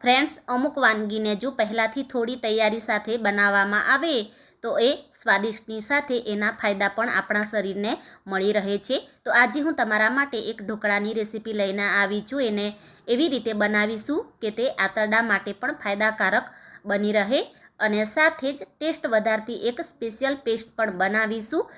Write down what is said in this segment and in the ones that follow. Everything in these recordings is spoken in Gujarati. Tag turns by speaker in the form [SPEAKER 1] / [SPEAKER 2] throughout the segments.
[SPEAKER 1] ફ્રેન્ડ્સ, અમુક વાનગીને જો પહેલાંથી થોડી તૈયારી સાથે બનાવવામાં આવે, તો એ સ્વાદિષ્ટની સાથે એના ફાયદા પણ આપણા શરીરને મળી રહે છે. તો આજે હું તમારા માટે એક ઢોકળાની રેસીપી લઈને આવી છું. એને એવી રીતે બનાવીશું કે તે આંતરડા માટે પણ ફાયદાકારક બની રહે અને સાથે જ ટેસ્ટ વધારતી એક સ્પેશિયલ પેસ્ટ પણ બનાવીશું.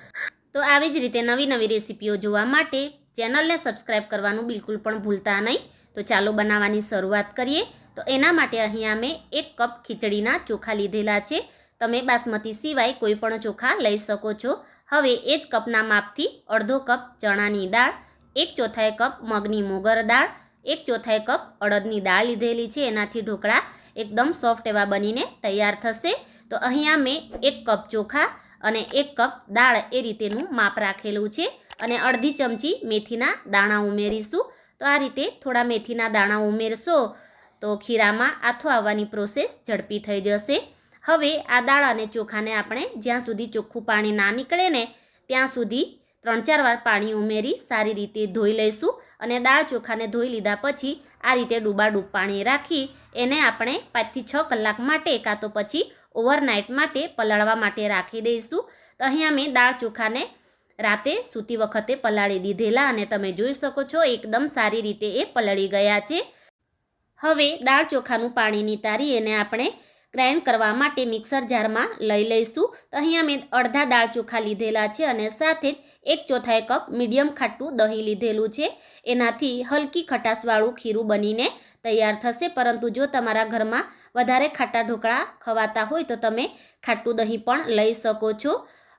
[SPEAKER 1] તો આવી જ રીતે નવી નવી રેસીપીઓ જોવા માટે ચેનલને સબસ્ક્રાઈબ કરવાનું બિલકુલ પણ ભૂલતા નહીં. તો ચાલો બનાવવાની શરૂઆત કરીએ. તો એના માટે અહીંયા મેં એક કપ ખીચડીના ચોખા લીધેલા છે. તમે બાસમતી સિવાય કોઈ પણ ચોખા લઈ શકો છો. હવે એ જ કપના માપથી અડધો કપ ચણાની દાળ, એક ચોથાઈ કપ મગની મોગર દાળ, એક ચોથાઈ કપ અડદની દાળ લીધેલી છે. એનાથી ઢોકળા એકદમ સોફ્ટ એવા બનીને તૈયાર થશે. તો અહીંયા મેં એક કપ ચોખા અને એક કપ દાળ એ રીતેનું માપ રાખેલું છે અને અડધી ચમચી મેથીના દાણા ઉમેરીશું. તો આ રીતે થોડા મેથીના દાણા ઉમેરશો. તો ખીરામાં આથો આવવાની પ્રોસેસ ઝડપી થઈ જશે. હવે આ દાળ અને ચોખાને આપણે જ્યાં સુધી ચોખ્ખું પાણી ના નીકળે ને ત્યાં સુધી ત્રણ ચાર વાર પાણી ઉમેરી સારી રીતે ધોઈ લઈશું અને દાળ ચોખાને ધોઈ લીધા પછી આ રીતે ડૂબાડૂબ પાણી રાખી એને આપણે પાંચથી છ કલાક માટે કાં તો પછી ઓવરનાઇટ માટે પલાળવા માટે રાખી દઈશું. તો અહીંયા મેં દાળ ચોખાને રાતે સૂતી વખતે પલાળી દીધેલા અને તમે જોઈ શકો છો એકદમ સારી રીતે એ પલળી ગયા છે. હવે દાળ ચોખાનું પાણી નિતારી એને આપણે ગ્રાઇન્ડ કરવા માટે મિક્સર જારમાં લઈ લઈશું. તો અહીંયા મેં અડધા દાળ ચોખા લીધેલા છે અને સાથે જ એક ચોથાઈ કપ મીડિયમ ખાટું દહીં લીધેલું છે. એનાથી હલકી ખટાશવાળું ખીરું બનીને તૈયાર થશે. પરંતુ જો તમારા ઘરમાં વધારે ખાટા ઢોકળા ખવાતા હોય તો તમે ખાટું દહીં પણ લઈ શકો છો.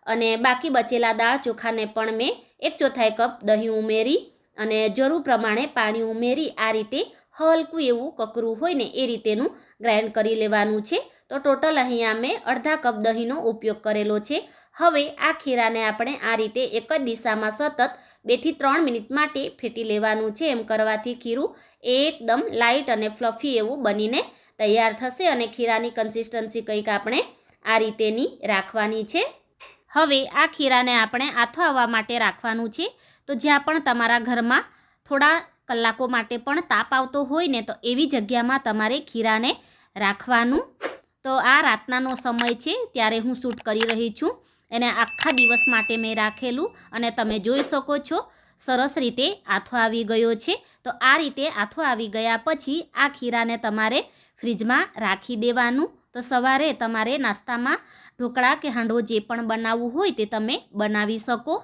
[SPEAKER 1] અને બાકી બચેલા દાળ ચોખાને પણ મેં એક ચોથાઈ કપ દહીં ઉમેરી અને જરૂર પ્રમાણે પાણી ઉમેરી આ રીતે હલકું એવું કકરું હોય ને એ રીતેનું ગ્રાઇન્ડ કરી લેવાનું છે. તો ટોટલ અહીંયા મેં અડધા કપ દહીંનો ઉપયોગ કરેલો છે. હવે આ ખીરાને આપણે આ રીતે એક જ દિશામાં સતત બેથી ત્રણ મિનિટ માટે ફેટી લેવાનું છે. એમ કરવાથી ખીરું એકદમ લાઇટ અને ફ્લફી એવું બનીને તૈયાર થશે અને ખીરાની કન્સિસ્ટન્સી કંઈક આપણે આ રીતેની રાખવાની છે. હવે આ ખીરાને આપણે આથો આવવા માટે રાખવાનું છે. તો જ્યાં પણ તમારા ઘરમાં થોડા કલાકો માટે પણ તાપ આવતો હોય ને તો એવી જગ્યામાં તમારે ખીરાને રાખવાનું. તો આ રાતનાનો સમય છે, ત્યારે હું શૂટ કરી રહી છું. એને આખા દિવસ માટે મેં રાખેલું અને તમે જોઈ શકો છો, સરસ રીતે આથો આવી ગયો છે. તો આ રીતે આથો આવી ગયા પછી આ ખીરાને તમારે ફ્રીજમાં રાખી દેવાનું. તો સવારે તમારે નાસ્તામાં ઢોકળા કે હાંડવો જે પણ બનાવવું હોય તે તમે બનાવી શકો.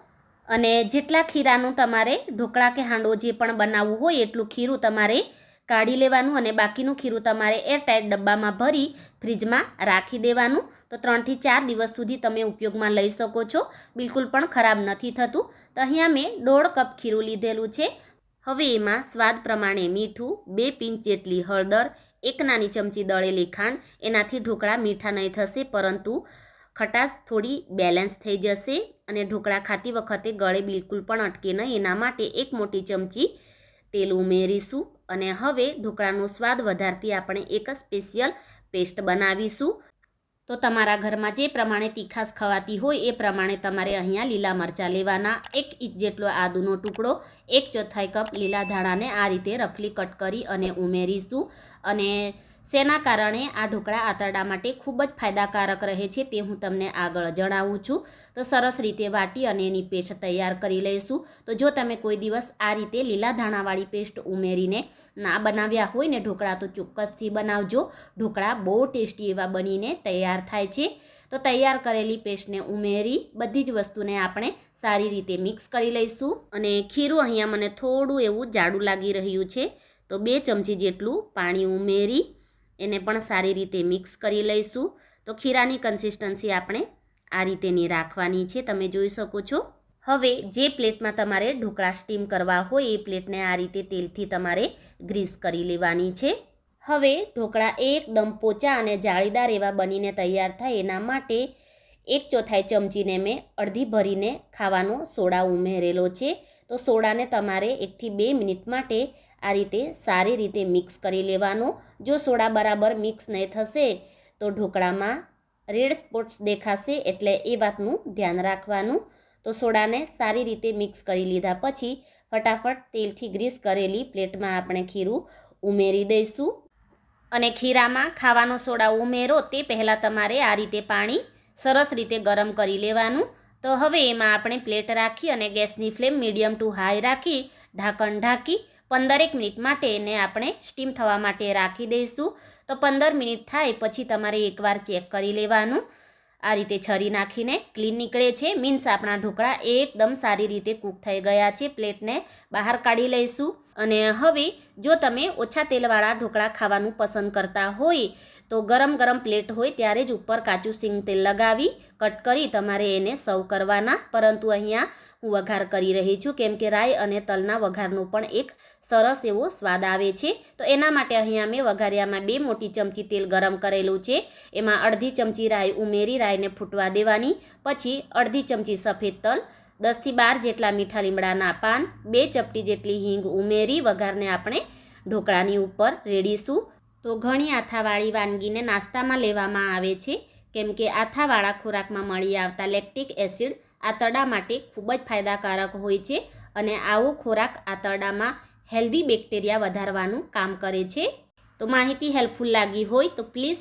[SPEAKER 1] અને જેટલા ખીરાનું તમારે ઢોકળા કે હાંડવો જે પણ બનાવવું હોય એટલું ખીરું તમારે કાઢી લેવાનું અને બાકીનું ખીરું તમારે એરટાઈટ ડબ્બામાં ભરી ફ્રીજમાં રાખી દેવાનું. તો ત્રણથી ચાર દિવસ સુધી તમે ઉપયોગમાં લઈ શકો છો. બિલકુલ પણ ખરાબ નથી થતું. તો અહીંયા મેં દોઢ કપ ખીરું લીધેલું છે. હવે એમાં સ્વાદ પ્રમાણે મીઠું, બે પિંચ જેટલી હળદર, એક નાની ચમચી દળેલી ખાંડ, એનાથી ઢોકળા મીઠા નહીં થશે. પરંતુ ખટાશ થોડી બેલેન્સ થઈ જશે અને ઢોકળા ખાતી વખતે ગળે બિલકુલ પણ અટકે નહીં. એના માટે એક મોટી ચમચી તેલ ઉમેરીશું અને હવે ઢોકળાનો સ્વાદ વધારતી આપણે એક સ્પેશિયલ પેસ્ટ બનાવીશું. તો તમારા ઘરમાં જે પ્રમાણે તીખાશ ખવાતી હોય એ પ્રમાણે તમારે અહીંયા લીલા મરચાં લેવાના. એક ઇંચ જેટલો આદુનો ટુકડો, એક ચોથાઈ કપ લીલા ધાણાને આ રીતે રફલી કટ કરી અને ઉમેરીશું. અને શેના કારણે આ ઢોકળા આંતરડા માટે ખૂબ જ ફાયદાકારક રહે છે તે હું તમને આગળ જણાવું છું. તો સરસ રીતે વાટી અને એની પેસ્ટ તૈયાર કરી લઈશું. તો જો તમે કોઈ દિવસ આ રીતે લીલા ધાણાવાળી પેસ્ટ ઉમેરીને ના બનાવ્યા હોય ને ઢોકળા તો ચોક્કસથી બનાવજો. ઢોકળા બહુ ટેસ્ટી એવા બનીને તૈયાર થાય છે. તો તૈયાર કરેલી પેસ્ટને ઉમેરી બધી જ વસ્તુને આપણે સારી રીતે મિક્સ કરી લઈશું. અને ખીરું અહીંયા મને થોડું એવું જાડું લાગી રહ્યું છે. તો બે ચમચી જેટલું પાણી ઉમેરી એને પણ સારી રીતે મિક્સ કરી લઈશું. તો ખીરાની કન્સિસ્ટન્સી આપણે આ રીતેની રાખવાની છે, તમે જોઈ શકો છો. હવે જે પ્લેટમાં તમારે ઢોકળા સ્ટીમ કરવા હોય, એ પ્લેટને આ રીતે તેલથી તમારે ગ્રીસ કરી લેવાની છે. હવે ઢોકળા એકદમ પોચા અને જાળીદાર એવા બનીને તૈયાર થાય, એના માટે એક ચોથાઈ ચમચીને મેં અડધી ભરીને ખાવાનો સોડા ઉમેરેલો છે. તો સોડાને તમારે એકથી બે મિનિટ માટે આ રીતે સારી રીતે મિક્સ કરી લેવાનો. જો સોડા બરાબર મિક્સ નહીં થશે, તો ઢોકળામાં રેડ સ્પોટ્સ દેખાશે એટલે એ વાતનું ધ્યાન રાખવાનું. તો સોડાને સારી રીતે મિક્સ કરી લીધા પછી ફટાફટ તેલથી ગ્રીસ કરેલી પ્લેટમાં આપણે ખીરું ઉમેરી દઈશું. અને ખીરામાં ખાવાનો સોડા ઉમેરો તે પહેલાં તમારે આ રીતે પાણી સરસ રીતે ગરમ કરી લેવાનું. તો હવે એમાં આપણે પ્લેટ રાખી અને ગેસની ફ્લેમ મીડિયમ ટુ હાઈ રાખી, ઢાંકણ ઢાંકી પંદરેક મિનિટ માટે એને આપણે સ્ટીમ થવા માટે રાખી દઈશું. તો પંદર મિનિટ થાય પછી તમારે એકવાર ચેક કરી લેવાનું. આ રીતે છરી નાખીને ક્લીન નીકળે છે. મીન્સ આપણા ઢોકળા એકદમ સારી રીતે કૂક થઈ ગયા છે. પ્લેટને બહાર કાઢી લઈશું. અને હવે જો તમે ઓછા તેલવાળા ઢોકળા ખાવાનું પસંદ કરતા હોય, તો ગરમ ગરમ પ્લેટ હોય ત્યારે જ ઉપર કાચું સિંગ તેલ લગાવી, કટ કરી તમારે એને સર્વ કરવાના. પરંતુ અહીંયા હું વઘાર કરી રહી છું. કેમ કે રાઈ અને તલના વઘારનો પણ એક સરસ એવો સ્વાદ આવે છે. તો એના માટે અહીંયા મેં વઘારિયામાં બે મોટી ચમચી તેલ ગરમ કરેલું છે. એમાં અડધી ચમચી રાઈ ઉમેરી રાઈને ફૂટવા દેવાની. પછી અડધી ચમચી સફેદ તલ દસથી બાર જેટલા મીઠા લીમડાના પાન, બે ચપટી જેટલી હિંગ ઉમેરી વઘારને આપણે ઢોકળાની ઉપર રેડીશું. તો ઘણી આથાવાળી વાનગીને નાસ્તામાં લેવામાં આવે છે. કેમ કે આથાવાળા ખોરાકમાં મળી આવતા લેક્ટિક એસિડ આંતરડા માટે ખૂબ જ ફાયદાકારક હોય છે. અને આવો ખોરાક આંતરડામાં હેલ્ધી બેક્ટેરિયા વધારવાનું કામ કરે છે. તો માહિતી હેલ્પફુલ લાગી હોય તો પ્લીઝ